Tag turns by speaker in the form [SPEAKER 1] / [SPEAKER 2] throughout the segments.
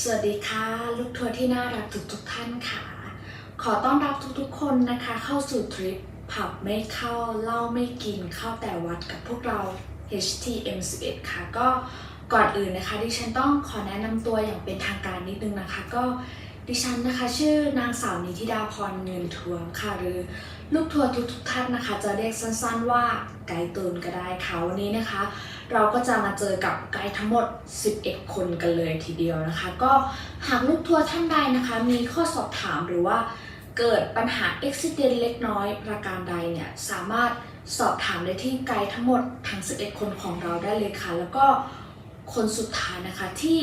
[SPEAKER 1] สวัสดีค่ะ ลูกทัวร์ที่น่ารักทุกทุกๆท่านค่ะ ขอต้อนรับทุกๆคนนะคะ เข้าสู่ทริปผับไม่เข้าเหล้าไม่กินเข้าแต่วัดกับพวกเรา HTM11 ค่ะ ก็ก่อนอื่นนะคะ ดิฉันต้องขอแนะนำตัวอย่างเป็นทางการนิดนึงนะคะ ก็ดิฉันนะคะชื่อนางสาวนิธิดาพรเงินทวงค่ะ หรือลูกทัวร์ทุกๆท่านนะคะ จะเรียกสั้นๆว่าไกด์ตูนก็ได้ค่ะวันนี้นะคะ เราก็จะมาเจอกับไกด์ทั้งหมด 11 คนกันเลยทีเดียวนะคะ ก็หากลูกทัวร์ท่านใดนะคะ มีข้อสอบถามหรือว่าเกิดปัญหาอุบิเหตุเล็กน้อยประการใดเนี่ยสามารถสอบถามได้ที่ไกด์ทั้งหมดทั้ง 11 คนของเราได้เลยค่ะ แล้วก็คนสุดท้ายนะคะที่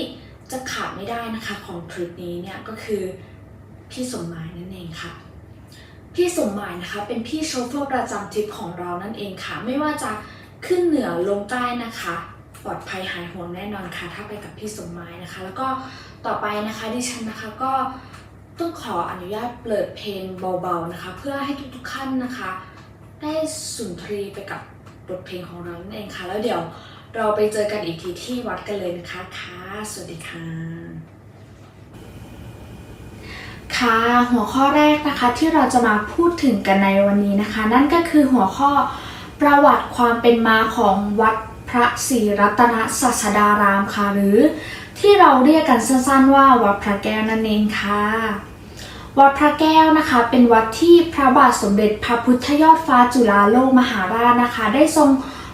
[SPEAKER 1] จะขาดไม่ได้นะคะของทริปนี้เนี่ยก็คือพี่สมหมายนั่นเองค่ะ พี่สมหมายนะคะเป็นพี่โชเฟอร์ประจำทริปของเรานั่นเองค่ะ ไม่ว่าจะ ขึ้นเหนือลงใต้นะคะ ปลอดภัยหายห่วงแน่นอนค่ะ ถ้าไปกับพี่สมหมายนะคะ แล้วก็ต่อไปนะคะดิฉันนะคะก็ต้องขออนุญาตเปิดเพลงเบาๆนะคะ เพื่อให้ทุกๆท่านนะคะ ได้สุนทรีไปกับบทเพลงของเรานั่นเองค่ะ แล้วเดี๋ยวเราไปเจอกันอีกทีที่วัดกันเลยนะคะค่ะ สวัสดีค่ะ ค่ะ หัวข้อแรกนะคะที่เราจะมาพูดถึงกันในวันนี้นะคะ นั่นก็คือหัวข้อ ประวัติความเป็นมาของวัดพระศรีรัตนศาสดารามค่ะ หรือที่เราเรียกกันสั้นๆว่าวัดพระแก้วนั่นเองค่ะ วัดพระแก้วนะคะเป็นวัดที่พระบาทสมเด็จพระพุทธยอดฟ้าจุฬาโลกมหาราชนะคะ ได้ทรง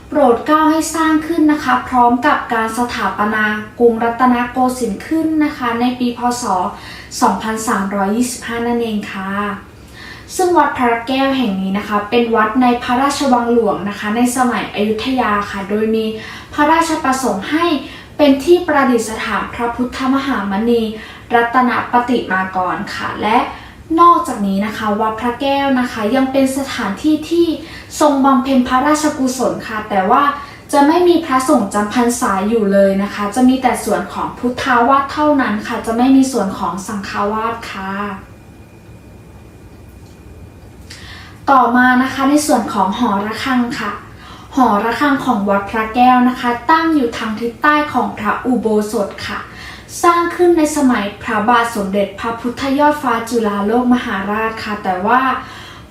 [SPEAKER 1] โปรดเกล้าให้สร้างขึ้นนะคะ พร้อมกับการสถาปนากรุงรัตนโกสินทร์ขึ้นนะคะ ในปีพศ 2325 นั่นเองค่ะ ซึ่งวัดพระแก้วแห่งนี้นะคะ เป็นวัดในพระราชวังหลวงนะคะ ในสมัยอยุธยาค่ะ โดยมีพระราชประสงค์ให้เป็นที่ประดิษฐานพระพุทธมหามณี รัตนปฏิมากรค่ะ และนอกจากนี้นะคะวัดพระแก้วนะคะยังเป็นสถานที่ที่ทรงบำเพ็ญพระราชกุศลค่ะ แต่ว่าจะไม่มีพระสงฆ์จำพรรษาอยู่เลยนะคะ จะมีแต่ส่วนของพุทธาวาสเท่านั้นค่ะ จะไม่มีส่วนของสังฆาวาสค่ะ ต่อมานะคะในส่วนของหอระฆังค่ะ หอระฆังของวัดพระแก้วนะคะ ตั้งอยู่ทางทิศใต้ของพระอุโบสถค่ะ สร้างขึ้นในสมัยพระบาทสมเด็จพระพุทธยอดฟ้าจุฬาโลกมหาราชค่ะ แต่ว่า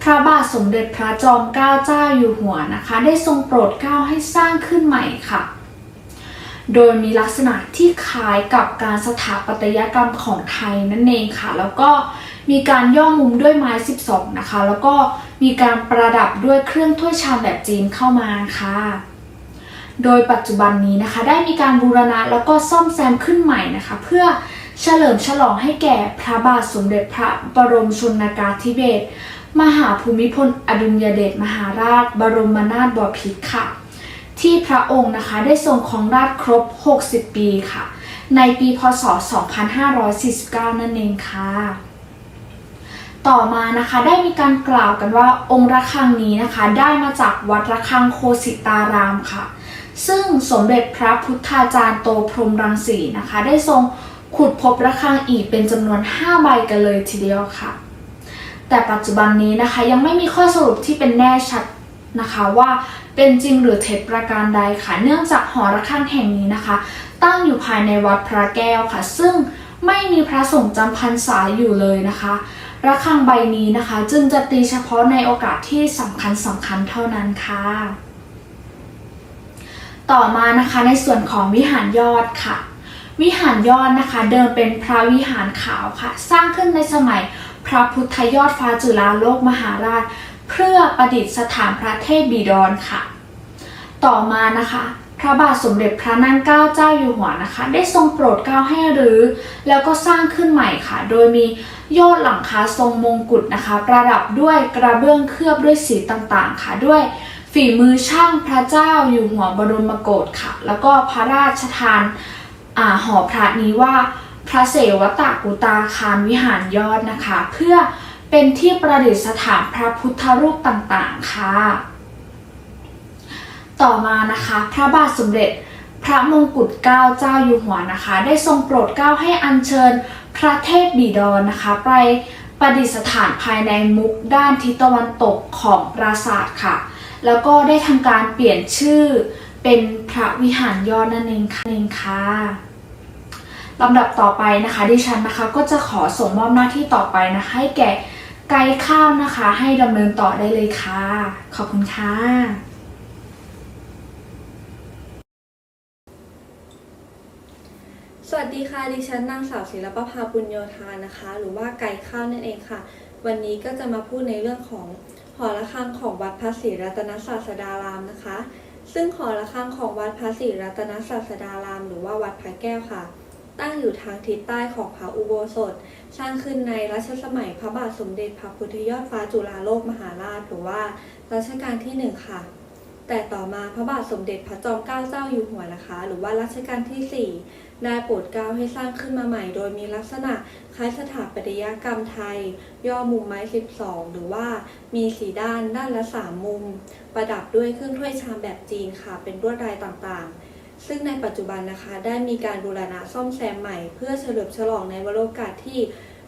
[SPEAKER 1] พระบาทสมเด็จพระจอมเกล้าเจ้าอยู่หัวนะคะ ได้ทรงโปรดเกล้าให้สร้างขึ้นใหม่ค่ะ โดยมีลักษณะที่คล้ายกับการสถาปัตยกรรมของไทยนั่นเองค่ะ แล้วก็มีการย่อมุมด้วยไม้ 12 นะคะ แล้วก็ มีการประดับด้วยเครื่องถ้วยชามแบบจีนเข้ามาค่ะ โดยปัจจุบันนี้นะคะ ได้มีการบูรณะแล้วก็ซ่อมแซมขึ้นใหม่นะคะ เพื่อเฉลิมฉลองให้แก่พระบาทสมเด็จพระบรมชนกาธิเบศรมหาภูมิพลอดุลยเดชมหาราช บรมนาถบพิตรค่ะ ที่พระองค์นะคะได้ทรงครองราชย์ครบ 60 ปีค่ะ ในปีพศ 2549 นั่นเองค่ะ ต่อมานะคะได้มีการกล่าวกันว่าองค์ระฆังนี้นะคะ ได้มาจากวัดระฆังโคสิตารามค่ะ ซึ่งสมเด็จพระพุทธาจารย์โตพรหมรังสีนะคะ ได้ทรงขุดพบระฆังอีกเป็นจำนวน 5 ใบกันเลยทีเดียวค่ะ แต่ปัจจุบันนี้นะคะยังไม่มีข้อสรุปที่เป็นแน่ชัดนะคะว่าเป็นจริงหรือเท็จประการใดค่ะ เนื่องจากหอระฆังแห่งนี้นะคะ ตั้งอยู่ภายในวัดพระแก้วค่ะ ซึ่งไม่มีพระสงฆ์จำพรรษาอยู่เลยนะคะ ระฆังใบนี้นะคะ จึงจะตีเฉพาะในโอกาสที่สำคัญสำคัญเท่านั้นค่ะ ต่อมานะคะในส่วนของวิหารยอดค่ะ วิหารยอดนะคะเดิมเป็นพระวิหารขาวค่ะ สร้างขึ้นในสมัยพระพุทธยอดฟ้าจุฬาโลกมหาราช เพื่อประดิษฐานพระเทพบิดรค่ะ ต่อมานะคะ ระบาทสมเด็จพระนั่งเกล้าเจ้าอยู่หัวนะคะ ได้ทรงโปรดเกล้าให้รื้อแล้วก็สร้างขึ้นใหม่ค่ะ โดยมียอดหลังคาทรงมงกุฎนะคะ ประดับด้วยกระเบื้องเคลือบด้วยสีต่างๆ ค่ะด้วยฝีมือช่างพระเจ้าอยู่หัวบรมโกศค่ะ แล้วก็พระราชทานอ่าหอพระนี้ว่าพระเสวตากุตาคารวิหารยอดนะคะ เพื่อเป็นที่ประดิษฐานพระพุทธรูปต่างๆ ค่ะ ต่อมานะคะพระบาทสมเด็จพระมงกุฎเกล้าเจ้าอยู่หัวนะคะ ได้ทรงโปรดเกล้าให้อัญเชิญพระเทพบิดรนะคะ ไปประดิษฐานภายในมุกด้านทิศตะวันตกของปราสาทค่ะ แล้วก็ได้ทำการเปลี่ยนชื่อเป็นพระวิหารยอดนั่นเองค่ะเองค่ะลำดับต่อไปนะคะ ดิฉันนะคะก็จะขอส่งมอบหน้าที่ต่อไปนะคะให้แก่ไกด์ข้าวนะคะ ให้ดำเนินต่อได้เลยค่ะ ขอบคุณค่ะ
[SPEAKER 2] วัสดีค่ะ ดิฉันนางสาวศิลปภาปุญโยธานะคะ หรือว่าไก่ข้าวนั่นเองค่ะ วันนี้ก็จะมาพูดในเรื่องของหอระฆังของวัดพระศรีรัตนศาสดารามนะคะ ซึ่งหอระฆังของวัดพระศรีรัตนศาสดาราม หรือว่าวัดพระแก้วค่ะ ตั้งอยู่ทางทิศใต้ของพระอุโบสถ สร้างขึ้นในรัชสมัยพระบาทสมเด็จพระพุทธยอดฟ้าจุฬาโลกมหาราช หรือว่ารัชกาลที่หนึ่งค่ะ แต่ต่อมาพระบาทสมเด็จพระจอมเกล้าเจ้าอยู่หัวนะคะ หรือว่ารัชกาลที่สี่ได้โปรดเกล้าให้สร้างขึ้นมาใหม่ โดยมีลักษณะคล้ายสถาปัตยกรรมไทย ย่อมุมไม้ 12 หรือว่ามีสีด้านด้านละ3มุม ประดับด้วยเครื่องถ้วยชามแบบจีนค่ะ เป็นลวดลายต่างๆ ซึ่งในปัจจุบันนะคะได้มีการบูรณะซ่อมแซมใหม่ เพื่อเฉลิมฉลองในวโรกาสที่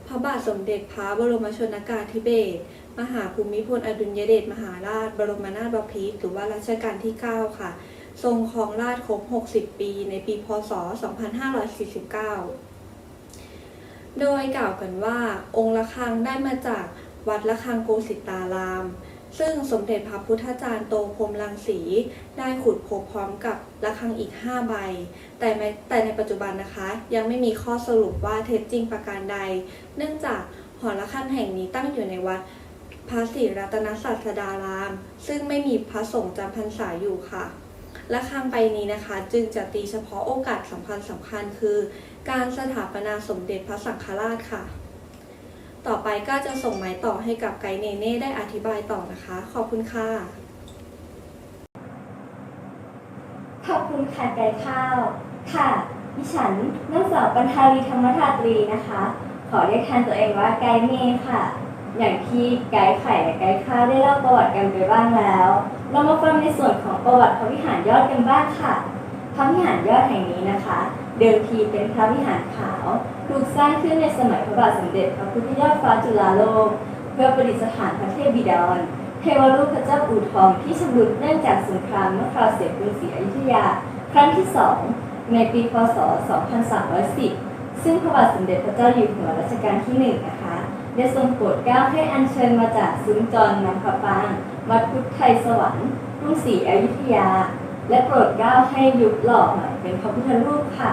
[SPEAKER 2] พระบาทสมเด็จพระบรมชนกาธิเบศร มหาภูมิพลอดุลยเดชมหาราช บรมนาถบพิตรหรือว่ารัชกาลที่ 9 ค่ะ ทรงครองราชครบ 60 ปี ในปี พศ 2549 โดยกล่าวกันว่าองค์ระฆังได้มาจากวัดระฆังโกสิตาราม ซึ่งสมเด็จพระพุทธจารย์โตพรมรังสี ได้ขุดพบพร้อมกับระฆังอีก 5 ใบ แต่ในแต่ในปัจจุบันนะคะ ยังไม่มีข้อสรุปว่าเท็จจริงประการใด เนื่องจากหอระฆังแห่งนี้ตั้งอยู่ในวัด พระศรีรัตนศาสดาราม ซึ่งไม่มีพระสงฆ์จำพรรษาอยู่ค่ะระฆังใบนี้นะคะ จึงจะตีเฉพาะโอกาสสำคัญสำคัญคือ การสถาปนาสมเด็จพระสังฆราชค่ะ ต่อไปก็จะส่งไม้ต่อให้กับไกด์เนเน่ได้อธิบายต่อนะคะ ขอบคุณค่ะ
[SPEAKER 3] ขอบคุณค่ะไก่ข้าว ค่ะดิฉันนางสาวปันธารีธรรมธาตรีนะคะ ขอเรียกแทนตัวเองว่าไกด์เมย์ค่ะ อย่างที่ไกด์ไข่และไกด์ข้าได้เล่าประวัติกันไปบ้างแล้ว เรามาฟังในส่วนของประวัติพระวิหารยอดกันบ้างค่ะ พระวิหารยอดแห่งนี้นะคะ เดิมทีเป็นพระวิหารขาว ถูกสร้างขึ้นในสมัยพระบาทสมเด็จพระพุทธยอดฟ้าจุฬาโลก เพื่อประดิษฐานพระเทพบิดรเทวรูปพระเจ้าอู่ทองที่ชำรุดเนื่องจากสงครามเมื่อคราวเสียกรุงศรีอยุธยา ครั้งที่สองในปี พศ 2310 ซึ่งพระบาทสมเด็จพระเจ้าอยู่หัวรัชกาลที่หนึ่งนะคะ ได้ทรงโปรดเกล้าให้อัญเชิญมาจากซุ้มจรนำพระปางวัดพุทธไทยสวรรค์กรุงศรีอยุธยา และโปรดเกล้าให้ยุบหล่อใหม่เป็นพระพุทธรูปค่ะ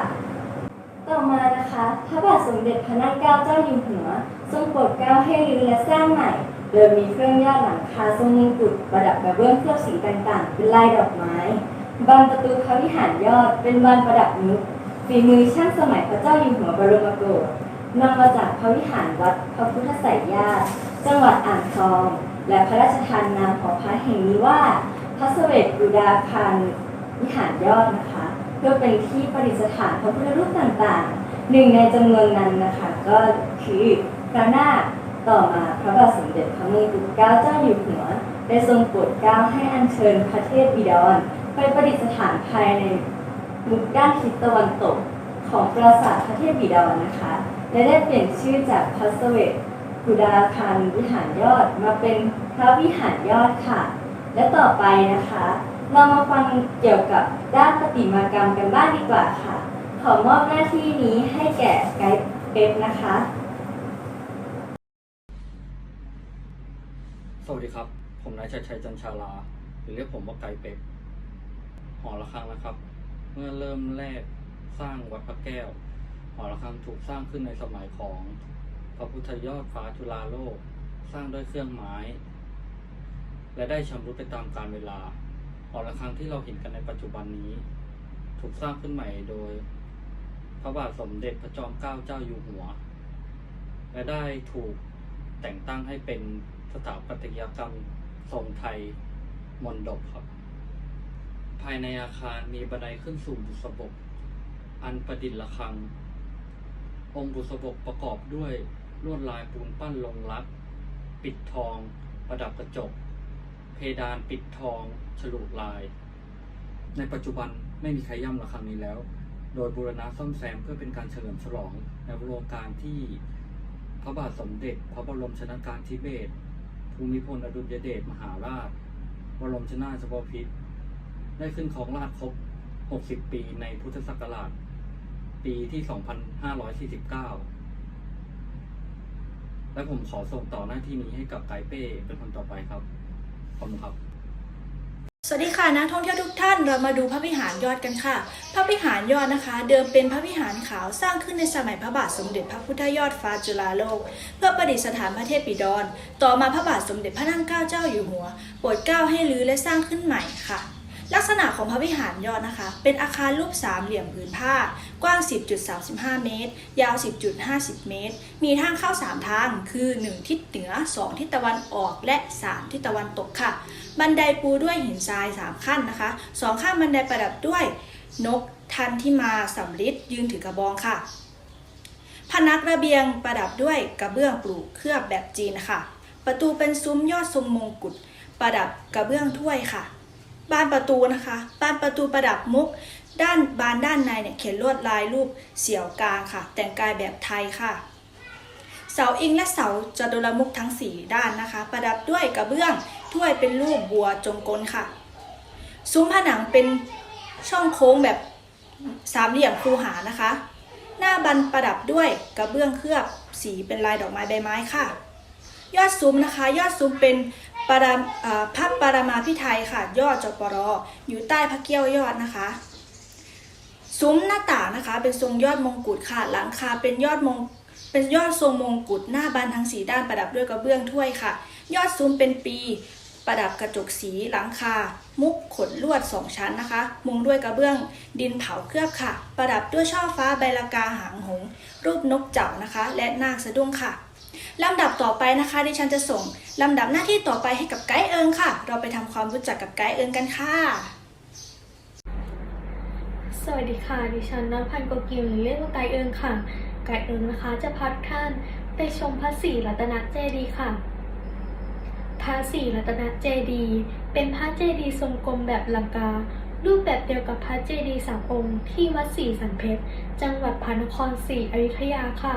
[SPEAKER 3] ต่อมานะคะพระบาทสมเด็จพระนั่งเกล้าเจ้าอยู่หัว ทรงโปรดเกล้าให้รื้อและสร้างใหม่โดยมีเครื่องยอดหลังคาทรงมงกุฎประดับกระเบื้องเคลือบสีต่างๆ เป็นลายดอกไม้ บานประตูพระวิหารยอดเป็นบานประดับมุกฝีมือช่างสมัยพระเจ้าอยู่หัวบรมโกศ นำมาจากพระวิหารวัดพระพุทธไสยญาติจังหวัดอ่างทอง และพระราชทานนามของพระแห่งนี้ว่า พระเสวตกุดาคารวิหารยอดนะคะ เพื่อเป็นที่ประดิษฐานพระพุทธรูปต่างๆ หนึ่งในจำนวนนั้นนะคะ ก็คือพระนาคต่อมาพระบาทสมเด็จพระมงกุฎเกล้าเจ้าอยู่หัวได้ทรงโปรดเกล้าให้อัญเชิญพระเทพบิดรไปประดิษฐานภายในมุกด้านทิศตะวันตกของปราสาทพระเทพบิดรนะคะ และได้เปลี่ยนชื่อจากพระเสวตกุดาคารวิหารยอดมาเป็นพระวิหารยอดค่ะ และต่อไปนะคะ เรามาฟังเกี่ยวกับด้านประติมากรรมกันบ้างดีกว่าค่ะ ขอมอบหน้าที่นี้ให้แก่ไกด์เป็ดนะคะ
[SPEAKER 4] สวัสดีครับ ผมนายชัดชัยจันชาลา หรือเรียกผมว่าไก่เป็กหอระฆังนะครับ เมื่อเริ่มแรกสร้างวัดพระแก้ว หอระฆังถูกสร้างขึ้นในสมัยของพระพุทธยอดฟ้าจุฬาโลก สร้างด้วยเครื่องไม้ และได้ชำรุดไปตามกาลเวลา หอระฆังที่เราเห็นกันในปัจจุบันนี้ ถูกสร้างขึ้นใหม่โดย พระบาทสมเด็จพระจอมเกล้าเจ้าอยู่หัว และได้ถูกแต่งตั้งให้เป็นสถาปัตยกรรมทรงไทยมนดบครับ ภายในอาคารมีบันไดขึ้นสู่บุษบก อันประดิษฐ์ระฆัง องค์บุษบกประกอบด้วย ลวดลายปูนปั้นลงรัก ปิดทอง ประดับกระจก เพดานปิดทอง ฉลุลาย ในปัจจุบันไม่มีใครย่ำระฆังนี้แล้ว โดยบูรณะซ่อมแซมเพื่อเป็นการเฉลิมฉลองในโครงการที่พระบาทสมเด็จ พระบรมชนกาธิเบศรภูมิพลอดุลยเดชมหาราช บรมชนาถบพิตรได้ขึ้นครองราชครบ 60 ปีในพุทธศักราช ปีที่ 2549 และผมขอส่งต่อหน้าที่นี้ให้กับไกด์เป้เป็นคนต่อไปครับ ขอบคุณครับ
[SPEAKER 5] สวัสดีค่ะนักท่องเที่ยวทุกท่านเรามาดูพระวิหารยอดกันค่ะ พระวิหารยอดนะคะ เดิมเป็นพระวิหารขาวสร้างขึ้นในสมัยพระบาทสมเด็จพระพุทธยอดฟ้าจุฬาโลก เพื่อประดิษฐานพระเทพบิดรต่อมาพระบาทสมเด็จพระนั่งเกล้าเจ้าอยู่หัวโปรดเกล้าให้รื้อและสร้างขึ้นใหม่ค่ะ ลักษณะของพระวิหารยอดนะคะ เป็นอาคารรูปสามเหลี่ยมผืนผ้า กว้าง 10.35 เมตร ยาว 10.50 เมตร มีทางเข้า 3 ทาง คือ 1 ทิศเหนือ 2 ทิศตะวันออก และ 3 ทิศตะวันตกค่ะ บันไดปูด้วยหินทราย 3 ขั้นนะคะสองข้างบันไดประดับด้วยนกทันที่มาสำริดยืนถือกระบองค่ะ พนักระเบียงประดับด้วยกระเบื้องปลูกเคลือบแบบจีนค่ะ ประตูเป็นซุ้มยอดทรงมงกุฎประดับกระเบื้องถ้วยค่ะ บานประตูนะคะบานประตูประดับมุก ด้านบานด้านในเนี่ยเขียนลวดลายรูปเสี่ยวกางค่ะ แต่งกายแบบไทยค่ะ เสาอิงและเสาจตุรมุขทั้ง 4 ด้านนะคะ ประดับด้วยกระเบื้องถ้วยเป็นรูปบัวจงกลค่ะ ซุ้มผนังเป็นช่องโค้งแบบสามเหลี่ยมคูหานะคะ หน้าบันประดับด้วยกระเบื้องเคลือบสีเป็นลายดอกไม้ใบไม้ค่ะ ยอดซุ้มนะคะ ยอดซุ้มเป็น ปรามพระปรมาพิไทยค่ะยอดจปรออยู่ใต้พระเกี้ยวยอดนะคะซุ้มหน้าต่างนะคะ เป็นทรงยอดมงกุฎค่ะ หลังคาเป็นยอดมงเป็นยอดทรงมงกุฎหน้าบานทั้งสีด้านประดับด้วยกระเบื้องถ้วยค่ะ ยอดซุ้มเป็นปีประดับกระจกสีหลังคา มุกขดลวดสองชั้นนะคะ มุงด้วยกระเบื้องดินเผาเคลือบค่ะ ประดับด้วยช่อฟ้าใบลากาหางหง รูปนกเจ้านะคะ และนาคสะดุ้งค่ะ ลำดับต่อไปนะคะดิฉันจะส่งลำดับหน้าที่ต่อไปให้กับไกด์เอิงค่ะ เราไปทำความรู้จักกับไกด์เอิงกันค่ะ
[SPEAKER 6] สวัสดีค่ะ ดิฉันนพันธ์โกกิมหรือเรียกว่าไกด์เอิงค่ะ ไกด์เอิงนะคะจะพัดท่านไปชมพระศรีรัตนเจดีย์ค่ะพระศรีรัตนเจดีย์เป็นพระเจดีย์ทรงกลมแบบลังกา รูปแบบเดียวกับพระเจดีย์สามองค์ที่วัดศรีสันเพชร จังหวัดพระนครศรีอยุธยาค่ะ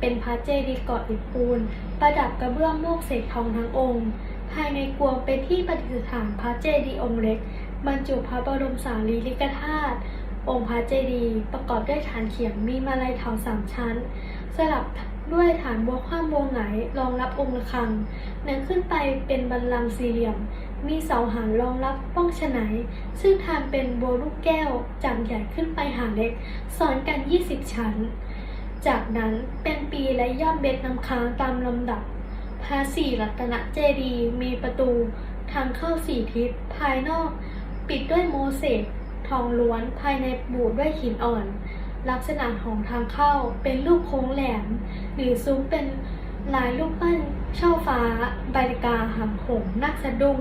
[SPEAKER 6] เป็นพระเจดีย์เกาะอิฐปูน ประดับกระเบื้องโมกเสกทองทั้งองค์ ภายในกวงเป็นที่ประดิษฐานพระเจดีย์องค์เล็ก บรรจุพระบรมสารีริกธาตุองค์พระเจดีย์ประกอบด้วยฐานเขียงมีมาลัยเถาสามชั้น สลับด้วยฐานบัวคว่ำวไหนรองรับองค์ระฆังเนื้อขึ้นไปเป็นบันลังสี่เหลี่ยม มีเสาหางรองรับป้องฉนัยซึ่งทำเป็นบัวลูกแก้วจากใหญ่ขึ้นไปหาเล็กซ้อนกัน 20 ชั้น จากนั้นเป็นปีและย่อดเบ็ดน้ำค้างตามลำดับ พระศรีรัตนเจดีมีประตูทางเข้าสี่ทิศภายนอก ปิดด้วยโมเสกทองล้วนภายในบูดด้วยหินอ่อน ลักษณะของทางเข้าเป็นรูปโค้งแหลม หรือซุ้มเป็นลายรูปปั้นช่อฟ้าใบกาหางหงนักสะดุ้ง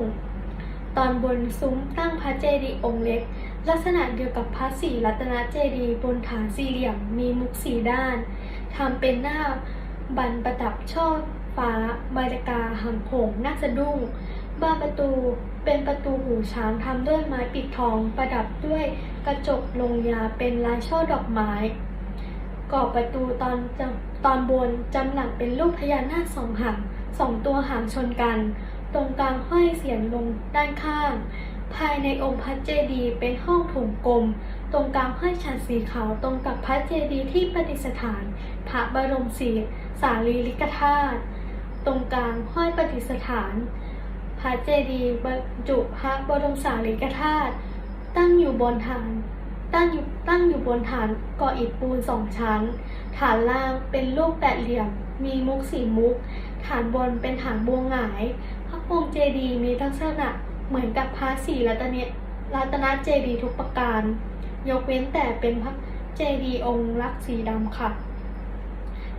[SPEAKER 6] ตอนบนซุ้มตั้งพระเจดีย์องค์เล็ก ลักษณะเดียวกับพระศรีรัตนเจดีย์บนฐานสี่เหลี่ยมมีมุกสีด้านทำเป็นหน้าบันประดับช่อฟ้าใบกาหางหงนักสะดุ้งบานประตูเป็นประตูหูช้างทำด้วยไม้ปิดทองประดับด้วยกระจกลงยาเป็นลายช่อดอกไม้กรอบประตูตอนจตอนบนจำหลังเป็นรูปพญานาคสองหางสองตัวหางชนกัน ตรงกลางห้อยเสียนลงด้านข้าง ภายในองค์พระเจดีย์เป็นห้องโถงกลม ตรงกลางห้อยฉันสีขาวตรงกับพระเจดีย์ที่ประดิษฐาน พระบรมศีสารีริกธาตุตรงกลางห้อยประดิษฐาน พระเจดีย์บรรจุพระบรมสารีริกธาตุตั้งอยู่บนฐานตั้งอยู่ตั้งอยู่บนฐานก่ออิฐปูนสองชั้น ฐานล่างเป็นรูปแปดเหลี่ยม มีมุกสี่มุก ฐานบนเป็นฐานบัวหงาย พระองค์เจดีย์มีลักษณะ เหมือนกับพระศรีรัตนรัตนเจดีทุกประการ ยกเว้นแต่เป็นพระเจดีองค์ลักษ์สีดำค่ะ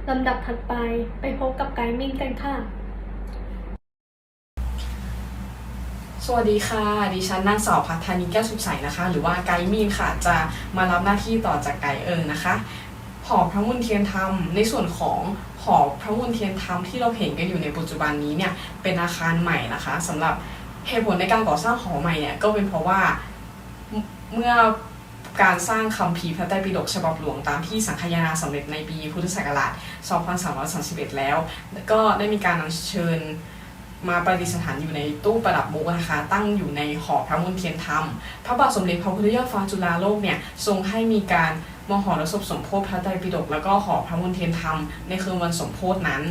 [SPEAKER 6] ลำดับถัดไปไปพบกับไกด์มิ่งกันค่ะ
[SPEAKER 7] สวัสดีค่ะ ดิฉันนางสาวพัฒนิแก้วสุขใสนะคะ หรือว่าไกด์มีนค่ะ จะมารับหน้าที่ต่อจากไกด์เอิงนะคะหอพระมุนเทียนธรรม ในส่วนของหอพระมุนเทียนธรรมที่เราเห็นกันอยู่ในปัจจุบันนี้เนี่ย เป็นอาคารใหม่นะคะสำหรับ เหตุผลในการก่อสร้างหอใหม่เนี่ยก็เป็นเพราะว่าเมื่อการสร้างคัมภีพระไตรปิฎกฉบับหลวงตามที่สังคายนาสำเร็จในปีพุทธศักราช 2331 แล้ว ก็ได้มีการนำเชิญมาประดิษฐานอยู่ในตู้ประดับมุกนะคะ ตั้งอยู่ในหอพระมนเทียนธรรม พระบาทสมเด็จพระพุทธยอดฟ้าจุฬาโลกเนี่ยทรงให้มีการมหรสพสมโพธิพระไตรปิฎกแล้วก็หอพระมนเทียนธรรมในคืนวันสมโพธินั้น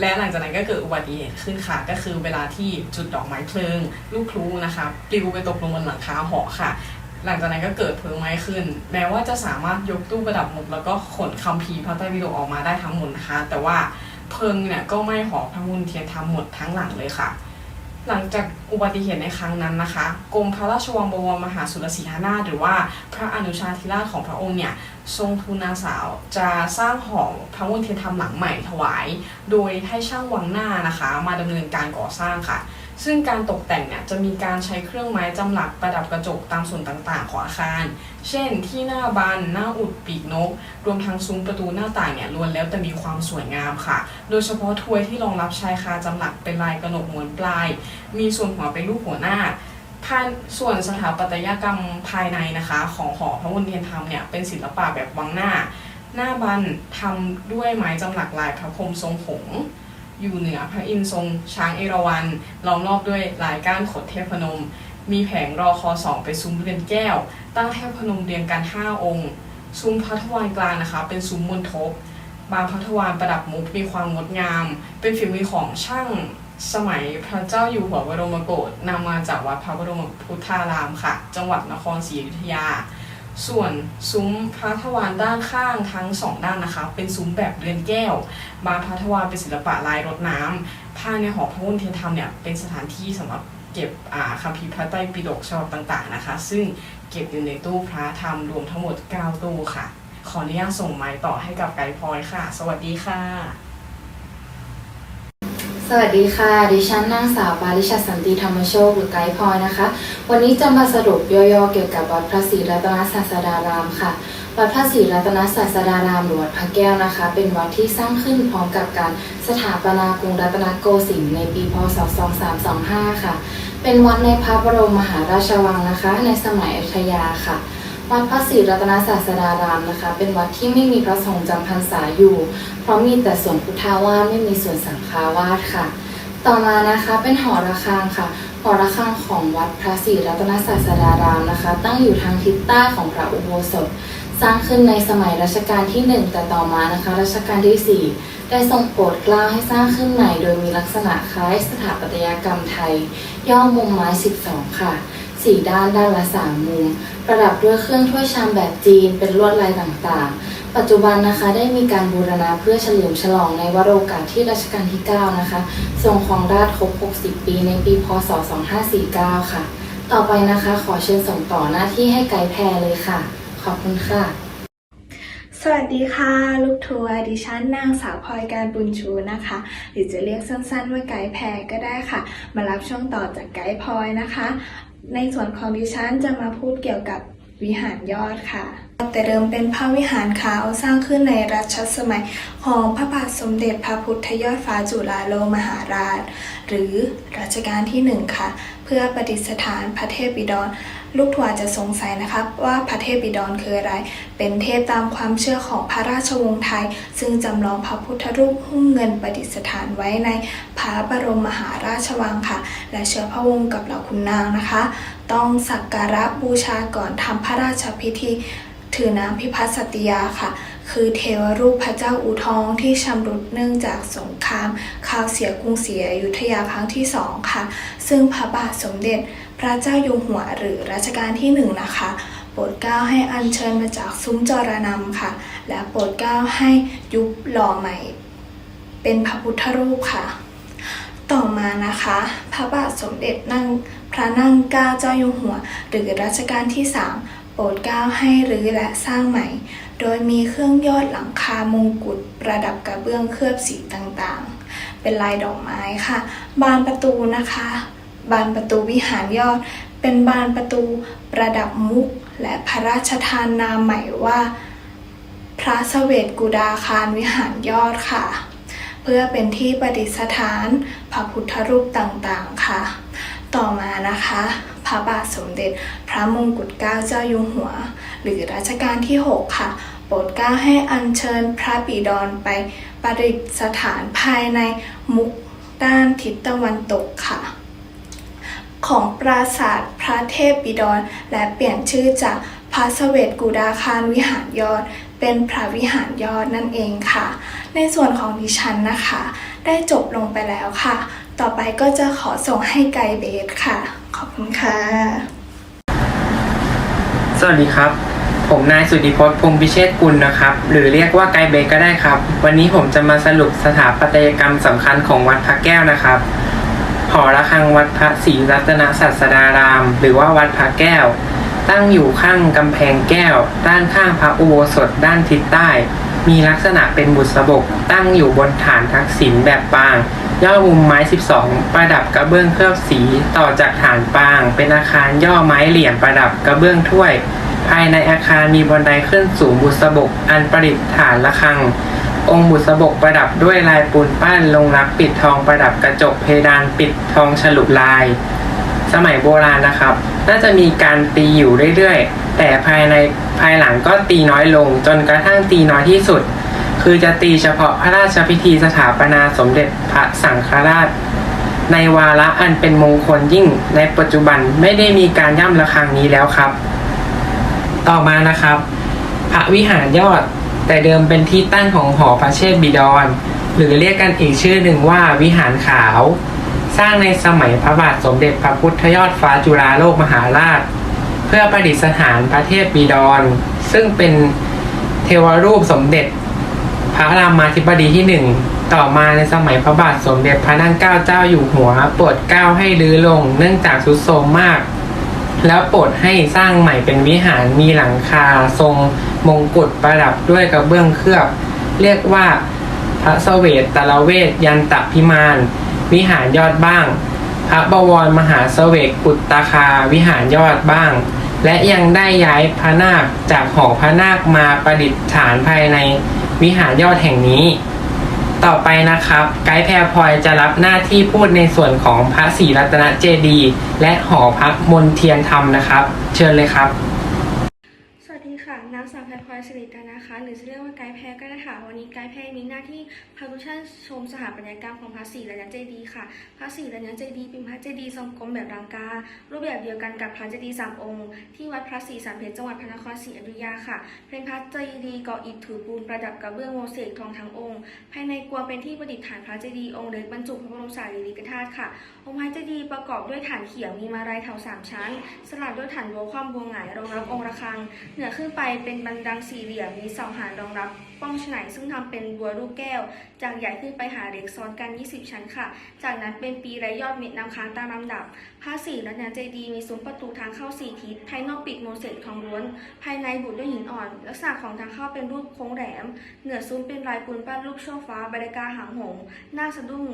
[SPEAKER 7] และหลังจากนั้นก็เกิดอุบัติเหตุขึ้นค่ะ ก็คือเวลาที่จุดดอกไม้เพลิง ลูกพลุนะคะปลิวไปตกลงบนหลังคาหอค่ะ หลังจากนั้นก็เกิดเพลิงไหม้ขึ้น แม้ว่าจะสามารถยกตู้ประดับมุกแล้วก็ขนคัมภีร์พระไตรปิฎกออกมาได้ทั้งหมดนะคะ แต่ว่าเพลิงเนี่ยก็ไหม้หอพระมนเทียนทั้งหมดทั้งหลังเลยค่ะ หลังจากอุบัติเหตุในครั้งนั้นนะคะ กรมพระราชวังบวรมหาสุรสีหนาถหรือว่าพระอนุชาธิราชของพระองค์เนี่ยทรงทุนาสาวจะสร้างหอพระมนเทียนธรรมหลังใหม่ถวาย โดยให้ช่างวังหน้านะคะ มาดำเนินการก่อสร้างค่ะ ซึ่งการตกแต่งเนี่ยจะมีการใช้เครื่องไม้จำหลักประดับกระจกตามส่วนต่างๆของอาคาร เช่น ที่หน้าบานหน้าอุดปีกนก รวมทั้งซุ้มประตูหน้าต่างเนี่ยล้วนแล้วแต่มีความสวยงามค่ะ โดยเฉพาะถ้วยที่รองรับชายคาจำหลักเป็นลายกระหนกม้วนปลาย มีส่วนหัวเป็นรูปหัวหน้าภายส่วนสถาปัตยกรรมภายในนะคะ ของหอพระมนเทียนธรรมเนี่ยเป็นศิลปะแบบวังหน้า หน้าบันทำด้วยไม้จำหลักลายพระพรมทรงหงส์ อยู่เหนือพระอินทร์ทรงช้างเอราวัณล้อมรอบด้วยลายก้านขดเทพนม มีแผงรอคอสองเป็นซุ้มเรือนแก้ว ตั้งเทพนมเรียงกัน5องค์ ซุ้มพระทวารกลางนะคะ เป็นซุ้มมณฑปบางพระทวารประดับมุกมีความงดงาม เป็นฝีมือของช่างสมัยพระเจ้าอยู่หัวบรมโกศนำมาจากวัดพระบรมพุทธารามค่ะ จังหวัดนครศรีอยุธยา ส่วนซุ้มพระทวารด้านข้างทั้งสองด้านนะคะ เป็นซุ้มแบบเรือนแก้ว บานพระทวารเป็นศิลปะลายรดน้ำภายในหอพระมนเทียนธรรมเนี่ยเป็นสถานที่สำหรับเก็บอาคัมภีร์พระไตรปิฎกฉบับต่างๆนะคะ ซึ่งเก็บอยู่ในตู้พระธรรมรวมทั้งหมด 9 ตู้ค่ะ ขออนุญาตส่งไม้ต่อให้กับไกด์พลอยค่ะ สวัสดีค่ะ
[SPEAKER 8] สวัสดีค่ะ ดิฉันนางสาวปาริชาสันติธรรมโชคหรือไกด์พลอยนะคะ วันนี้จะมาสรุปย่อๆเกี่ยวกับวัดพระศรีรัตนศาสดารามค่ะ วัดพระศรีรัตนศาสดารามหรือวัดพระแก้วนะคะ เป็นวัดที่สร้างขึ้นพร้อมกับการสถาปนากรุงรัตนโกสินทร์ในปีพศ 2325 ค่ะ เป็นวัดในพระบรมมหาราชวังนะคะ ในสมัยอยุธยาค่ะ วัดพระศรีรัตนศาสดารามนะคะ เป็นวัดที่ไม่มีพระสงฆ์จำพรรษาอยู่ เพราะมีแต่ส่วนพุทธาวาสไม่มีส่วนสังฆาวาสค่ะ ต่อมานะคะเป็นหอระฆังค่ะ หอระฆังของวัดพระศรีรัตนศาสดารามนะคะ ตั้งอยู่ทางทิศใต้ของพระอุโบสถ สร้างขึ้นในสมัยรัชกาลที่ 1 แต่ต่อมานะคะรัชกาลที่ 4 ได้ทรงโปรดเกล้าให้สร้างขึ้นใหม่ โดยมีลักษณะคล้ายสถาปัตยกรรมไทย ย่อมุมไม้ 12 ค่ะ สี่ด้านด้านละสามมุม ประดับด้วยเครื่องถ้วยชามแบบจีนเป็นลวดลายต่างๆ ปัจจุบันนะคะได้มีการบูรณะเพื่อเฉลิมฉลองในวโรกาสที่รัชกาลที่ 9 นะคะ ทรงครองราชย์ครบ 60 ปีในปีพศ 2549 ค่ะ ต่อไปนะคะขอเชิญส่งต่อหน้าที่ให้ไกด์แพรเลยค่ะ ขอบคุณค่ะ
[SPEAKER 9] สวัสดีค่ะ ลูกทัวร์ดิฉันนางสาวพลอยการบุญชูนะคะ หรือจะเรียกสั้นๆว่าไกด์แพรก็ได้ค่ะ มารับช่วงต่อจากไกด์พลอยนะคะ ในส่วนของดิฉันจะมาพูดเกี่ยวกับวิหารยอดค่ะ แต่เดิมเป็นพระวิหารขาวสร้างขึ้นในรัชสมัยของพระบาทสมเด็จพระพุทธยอดฟ้าจุฬาโลกมหาราช หรือรัชกาลที่หนึ่งค่ะ เพื่อประดิษฐานพระเทพบิดร ลูกทัวร์จะสงสัยนะครับว่าพระเทพบิดรคืออะไร เป็นเทพตามความเชื่อของพระราชวงศ์ไทย ซึ่งจำลองพระพุทธรูปหุ้มเงินประดิษฐานไว้ในพระบรมมหาราชวังค่ะ และเชื้อพระวงศ์กับเหล่าขุนนางนะคะ ต้องสักการะบูชาก่อนทำพระราชพิธี ถือน้ำพิพัฒน์สัตยาค่ะ คือเทวรูปพระเจ้าอูทองที่ชำรุดเนื่องจากสงครามข่าวเสียกรุงศรีอยุธยาครั้งที่สองค่ะ ซึ่งพระบาทสมเด็จพระเจ้าอยู่หัวหรือรัชกาลที่หนึ่งนะคะโปรดเกล้าให้อัญเชิญมาจากซุ้มจรนำค่ะ และโปรดเกล้าให้ยุบหล่อใหม่ เป็นพระพุทธรูปค่ะ ต่อมานะคะ พระบาทสมเด็จนั่งพระนั่งเกล้าเจ้าอยู่หัว หรือรัชกาลที่3โปรดเกล้าให้รื้อและสร้างใหม่ โดยมีเครื่องยอดหลังคามงกุฎประดับกระเบื้องเคลือบสีต่างๆ เป็นลายดอกไม้ค่ะ บานประตูนะคะ บานประตูวิหารยอด เป็นบานประตูประดับมุก และพระราชทานนามใหม่ว่า พระเสวตกุดาคารวิหารยอดค่ะ เพื่อเป็นที่ประดิษฐานพระพุทธรูปต่างๆค่ะ ต่อมานะคะ พระบาทสมเด็จ พระมงกุฎเกล้าเจ้าอยู่หัว หรือรัชกาลที่ 6 ค่ะโปรดเกล้าให้อัญเชิญพระบิดรไปประดิษฐานภายในมุกด้านทิศตะวันตกค่ะ ของปราสาทพระเทพบิดรและเปลี่ยนชื่อจากพระเสวตกูดาคารวิหารยอด เป็นพระวิหารยอดนั่นเองค่ะ ในส่วนของดิฉันนะคะ ได้จบลงไปแล้วค่ะ ต่อไปก็จะขอส่งให้ไกด์เบสค่ะ ขอบคุณค่ะ
[SPEAKER 10] สวัสดีครับ ผมนายสุธิพจน์พงษ์พิเชษกุลนะครับ หรือเรียกว่าไกด์เบกก็ได้ครับ วันนี้ผมจะมาสรุปสถาปัตยกรรมสำคัญของวัดพระแก้วนะครับหอระฆังวัดพระศรีรัตนศาสดาราม หรือว่าวัดพระแก้ว ตั้งอยู่ข้างกำแพงแก้ว ด้านข้างพระอุโบสถด้านทิศใต้ มีลักษณะเป็นบุษบกตั้งอยู่บนฐานทักษิณแบบปาง ย่อมุมไม้ 12 ประดับกระเบื้องเคลือบสีต่อจากฐานปาง เป็นอาคารย่อไม้เหลี่ยมประดับกระเบื้องถ้วย ภายในอาคารมีบันไดขึ้นสูงบุษบกอันประดิษฐานระฆัง องค์บุษบกประดับด้วยลายปูนปั้นลงรักปิดทองประดับกระจกเพดานปิดทองฉลุลาย สมัยโบราณนะครับ น่าจะมีการตีอยู่เรื่อยๆ แต่ภายในภายหลังก็ตีน้อยลงจนกระทั่งตีน้อยที่สุด คือจะตีเฉพาะพระราชพิธีสถาปนาสมเด็จพระสังฆราช ในวาระอันเป็นมงคลยิ่งในปัจจุบันไม่ได้มีการย่ำระฆังนี้แล้วครับ ต่อมานะครับ พระวิหารยอดแต่เดิมเป็นที่ตั้งของหอพระเชษฐบิดร หรือเรียกกันอีกชื่อหนึ่งว่าวิหารขาว สร้างในสมัยพระบาทสมเด็จพระพุทธยอดฟ้าจุฬาโลกมหาราช เพื่อประดิษฐานพระเทพบิดร ซึ่งเป็นเทวรูปสมเด็จ พระรามาธิบดีที่หนึ่งต่อมาในสมัยพระบาทสมเด็จพระนั่งเกล้าเจ้าอยู่หัวโปรดเกล้าให้รื้อลงเนื่องจากทรุดโทรมมาก แล้วโปรดให้สร้างใหม่เป็นวิหารมีหลังคาทรงมงกุฎประดับด้วยกระเบื้องเคลือบ เรียกว่าพระเสวตตรเวทยันตพิมานวิหารยอดบ้าง พระบวรมหาเสวกกุตตาคาวิหารยอดบ้าง และยังได้ย้ายพระนาคจากหอพระนาคมาประดิษฐานภายในวิหารยอดแห่งนี้ ต่อไปนะครับ ไกด์แพรพลอยจะรับหน้าที่พูดในส่วนของพระศรีรัตนเจดีย์และหอพระมนเทียนธรรมนะครับ เชิญเลยครับ
[SPEAKER 11] สวัสดีค่ะ นาง สาวแพรพลอยสิริกันนะคะ หรือจะเรียกว่าไกด์แพรก็ได้ค่ะ วันนี้ไกด์แพรมีหน้าที่พาทุกท่านชมสถาปัตยกรรมของพระศรีรัตนเจดีย์ค่ะ พระศรีรัตนเจดีย์เป็นพระเจดีย์ทรงกลมแบบรังกา รูปแบบเดียวกันกับพระเจดีย์สามองค์ ที่วัดพระศรีสามเพชรจังหวัดพระนครศรีอยุธยาค่ะ เป็นพระเจดีย์ก่ออิฐถือปูนประดับกระเบื้องโมเสกทองทั้งองค์ ภายในกวเป็นที่ประดิษฐานพระเจดีย์องค์เล็กบรรจุพระบรมสารีริกธาตุค่ะ องค์พระเจดีย์ประกอบด้วยฐานเขียวมีมาลายเถาสามชั้น สลับด้วยฐานโบวความบัวหงายรองรับองค์ระฆัง เหนือขึ้นไปเป็นบันดังสี่เหลี่ยมมีเสาหารรองรับป้องฉนัยซึ่งทำเป็นบัวรูปแก้ว จากใหญ่ขึ้นไปหาเล็กซ้อนกัน 20 ชั้นค่ะ จากนั้นเป็นปีไรยอดเม็ดน้ำค้างตามลำดับพระศรีรัตนเจดีย์มีซุ้มประตูทางเข้าสี่ทิศ ภายนอกปิดโมเสกทองล้วน ภายในบุด้วยหินอ่อน ลักษณะของทางเข้าเป็นรูปโค้งแหลม เหนือซุ้มเป็นลายปูนปั้นรูปโชว์ฟ้าบรรยากาหางหงส์หน้าสะดุ้ง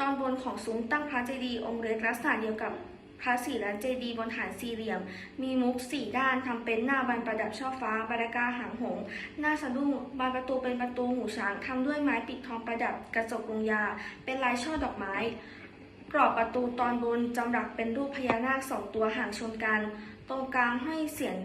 [SPEAKER 11] ตอนบนของซุ้มตั้งพระเจดีย์องค์เล็กลักษณะเดียวกับพระศรีรัตเจดีย์บนฐานสี่เหลี่ยม มีมุกสี่ด้านทำเป็นหน้าบานประดับช่อฟ้าบรรากาหางหง หน้าสะดุ้งบานประตูเป็นประตูหูช้างทำด้วยไม้ปิดทองประดับกระจกลงยา เป็นลายช่อดอกไม้ กรอบประตูตอนบนจำหลักเป็นรูปพญานาคสองตัวห่างชนกัน ตรงกลางให้เสียน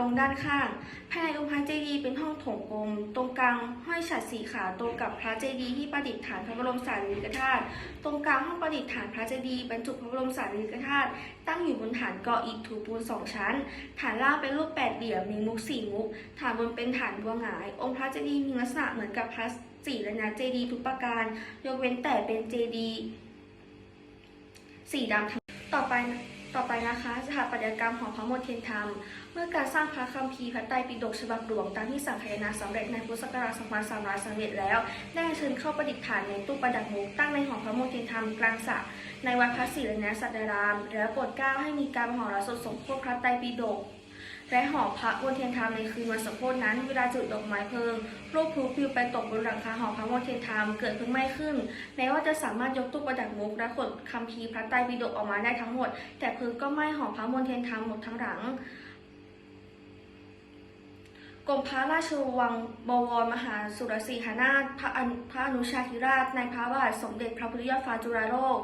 [SPEAKER 11] ลงด้านข้าง ภายในองค์พระเจดีย์เป็นห้องโถงกลม ตรงกลางห้อยฉัตรสีขาวตรงกับพระเจดีย์ที่ประดิษฐานพระบรมสารีริกธาตุ ตรงกลางห้องประดิษฐานพระเจดีย์บรรจุพระบรมสารีริกธาตุตั้งอยู่บนฐานเก่ออิฐถูปูนสองชั้น ฐานล่างเป็นรูปแปดเหลี่ยมมีมุกสี่มุก ฐานบนเป็นฐานบัวหงาย องค์พระเจดีย์มีลักษณะเหมือนกับพระศรีรัตนเจดีย์ทุกประการ ยกเว้นแต่เป็นเจดีย์สีดำต่อไป ต่อไปนะคะสถาปัตยกรรมของพระโมทเทียนธรรม เมื่อการสร้างพระคัมภีร์พระไตรปิฎกฉบับหลวงตามที่สังคายนาสำเร็จในพุทธศักราช2300สำเร็จแล้ว ได้เชิญเข้าประดิษฐานในตู้ประดับมุกตั้งในหอพระโมทเทียนธรรมกลางสระในวัดพระศรีรัตนสัตดาราม แล้วโปรดเกล้าให้มีการมหรสพสมโภชพระไตรปิฎก และหอพระมณเทียนธรรมในคืนวันสมโภชนั้น เวลาจุดดอกไม้เพลิงรูปพลุปลิวไปตกบนหลังคาหอพระมณเทียนธรรมเกิดเพลิงไหม้ขึ้นแม้ว่าจะสามารถยกตู้ประดับมุกและขนคำพีพระไตรปิฎกออกมาได้ทั้งหมด แต่เพลิงก็ไหม้หอพระมณเทียนธรรมหมดทั้งหลัง กรมพระราชวังบวรมหาสุรสีหนาถพระอนุพระอนุชาธิราช ในพระบาทสมเด็จพระพุทธยอดฟ้าจุฬาโลก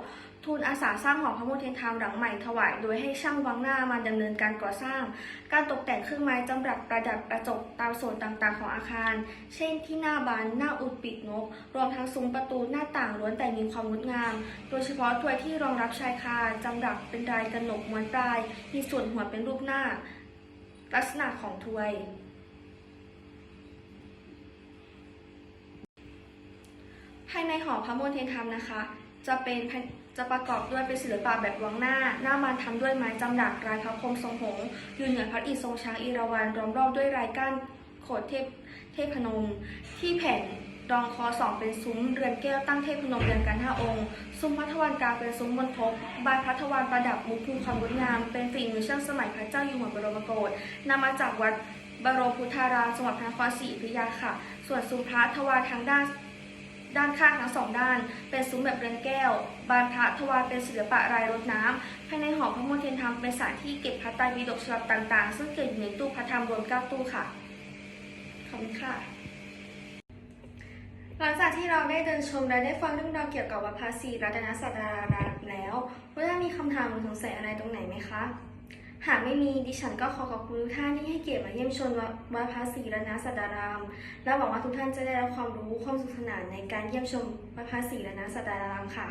[SPEAKER 11] ทูลอาสาสร้างหอพระโมทเทนธรรมหลังใหม่ถวาย โดยให้ช่างวังหน้ามาดำเนินการก่อสร้าง การตกแต่งเครื่องไม้จำหลักประดับกระจกตามส่วนต่างๆของอาคาร เช่นที่หน้าบานหน้าอุดปิดนก รวมทั้งซุ้มประตูหน้าต่างล้วนแต่มีความงดงาม โดยเฉพาะถ้วยที่รองรับชายคาจำหลักเป็นลายกระหนกม้วนปลาย มีส่วนหัวเป็นรูปหน้า ลักษณะของทวย ภายในหอพระมณฑลธรรมนะคะ จะเป็นจะประกอบด้วยเป็นศิลปะแบบวังหน้า หน้ามันทำด้วยไม้จำดักลายพระพรมทรงหงส์ยืนเหนือพระอิฐทรงช้างอีราวัณล้อมรอบด้วยลายก้านโขดเทพเทพนม ที่แผ่นรองคอสองเป็นซุ้มเรือนแก้วตั้งเทพนมเรียงกันห้าองค์ ซุ้มพัทวันกลางเป็นซุ้มบนทบบานพัทวันประดับมุกภูความงดงาม เป็นฝีมือช่างสมัยพระเจ้าอยู่หัวบรมโกศนำมาจากวัดบรมพุทธารามจังหวัดพระนครศรีอยุธยาค่ะ ส่วนซุ้มพระทวารทางด้าน ด้านข้างทั้งสองด้าน เป็นซุ้มแบบเรือนแก้ว บานพระทวารเป็นศิลปะรายรถน้ำภายในหอพระมณฑลธรรมเป็นสถานที่เก็บพระไตรปิฎกฉบับต่างๆ ซึ่งเก็บอยู่ในตู้พระธรรมรวมเก้าตู้ค่ะขอบคุณค่ะหลังจากที่เราได้เดินชมและได้ฟังเรื่องราวเกี่ยวกับวัดพระศรีรัตนศาสดารามแล้วเพื่อนๆมีคำถามหรือสงสัยอะไรตรงไหนไหมคะ หากไม่มีดิฉันก็ขอขอบคุณทุกท่านที่ให้เกียรติมาเยี่ยมชมวัดพระศรีรัตนาสดาราม และหวังว่าทุกท่านจะได้รับความรู้ความสนุขสนานในการเยี่ยมชมวัดพระศรีรัตนาสดารามค่ะ